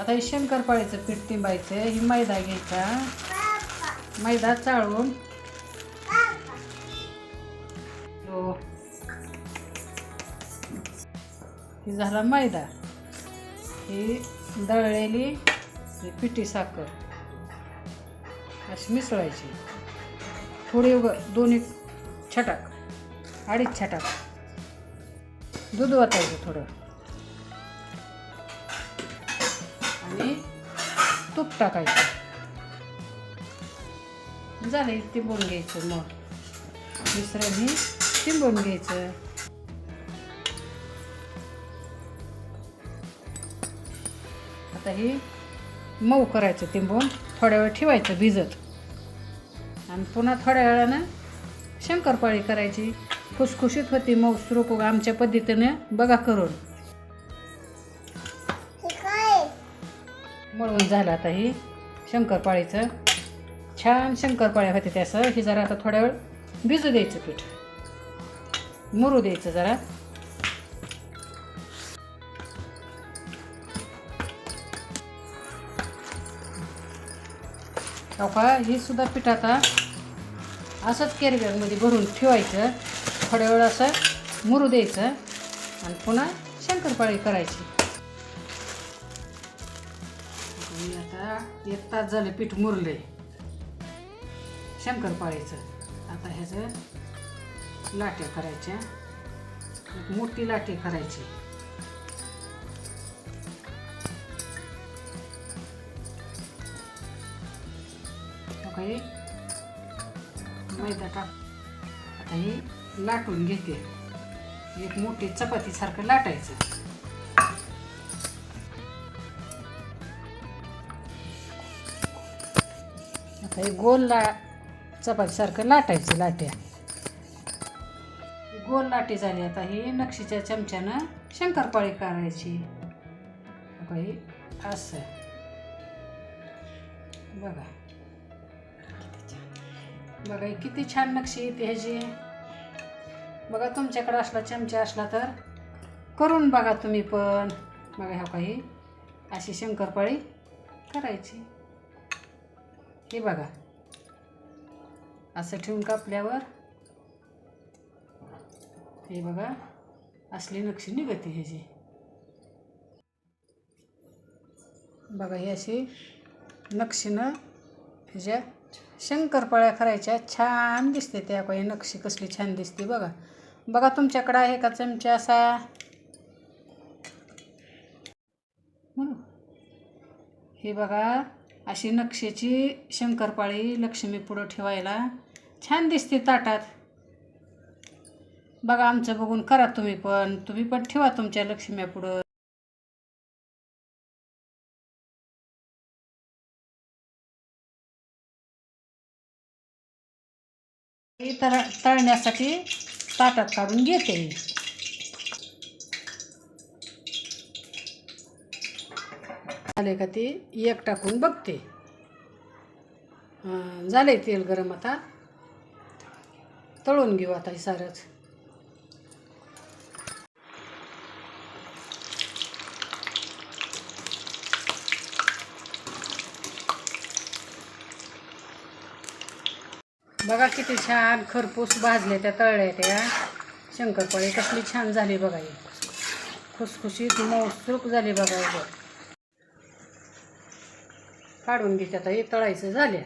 आता हे शंकरपाळीचं पीठ तिंबायचं ही मैदा घ्यायचा. मैदा चाळून. हो. ही झाला मैदा. ही दळलेली ही पिठी साखर. अशी मिसळायची. थोडी उग दोन एक छटाक. अडीच छटाक. दूध वाचायचं थोडं. आणि तूप टाकायचं. झाले तिंबून घ्यायचं मग. मिश्रण हे तिंबून घ्यायचं. आता हे मऊ करायचं तिंबून. थोड्या वेळ ठेवायचं भिजत. आणि पुन्हा थोड्या वेळानं शंकरपाळी करायची. खुसखुशीत होती मऊ सुरूप आमच्या पद्धतीने. बघा करून. मळून झालं आता ही शंकरपाळीचं. छान शंकरपाळ्या होते त्याचं हे जरा आता थोड्या वेळ भिजू द्यायचं पीठ. मुरू द्यायचं जरा. हो का ही सुद्धा पीठ आता असंच कॅरीबॅगमध्ये भरून ठेवायचं. थोड्या वेळ असं मुरू द्यायचं. आणि पुन्हा शंकरपाळी करायची. आणि आता एक तास झालं पीठ मुरले. शंकरपाळीचं आता ह्याचं लाट्या करायच्या. एक मोठी लाटी करायची. काही मैदा टाक. आता ही लाटून घेते. एक मोठी चपातीसारखं लाटायचं. हे गोल ला चपातीसारखं लाटायचं लाट्या. गोल लाटी झाली. आता ही नक्षीच्या चमच्यानं शंकरपाळी करायची. काही असं. बघा. बघा किती छान नक्षी येते ह्याची. बघा तुमच्याकडे असला चमचा असला तर करून बघा तुम्ही पण. बघा हो ह्या काही अशी शंकरपाळी करायची. हे बघा. असं ठेवून कापल्यावर हे बघा असली नक्षी निघते ह्याची बघा ही अशी नक्षीनं ह्याच्या शंकरपाळ्या करायच्या. छान दिसते त्या काही नक्षी कसली छान दिसते बघा. बघा तुमच्याकडं आहे का चमचा असा? हे बघा अशी नक्षीची शंकरपाळी लक्ष्मी पुढं ठेवायला छान दिसते ताटात. बघा आमचं बघून करा तुम्ही पण. तुम्ही पण ठेवा तुमच्या लक्ष्म्या पुढं. तर तळण्यासाठी ताटात काढून घेते झाले का ती? एक टाकून बघते. झाले तेल गरम आता. तळून घेऊ आता हे सारंच. बघा किती छान खरपूस भाजले त्या तळल्या त्या. शंकरपाळी कसली छान झाली बघा ही. खुसखुशीत मौसूक झाली बघा बघ. काढून घेते. आता हे तळायचं झाल्या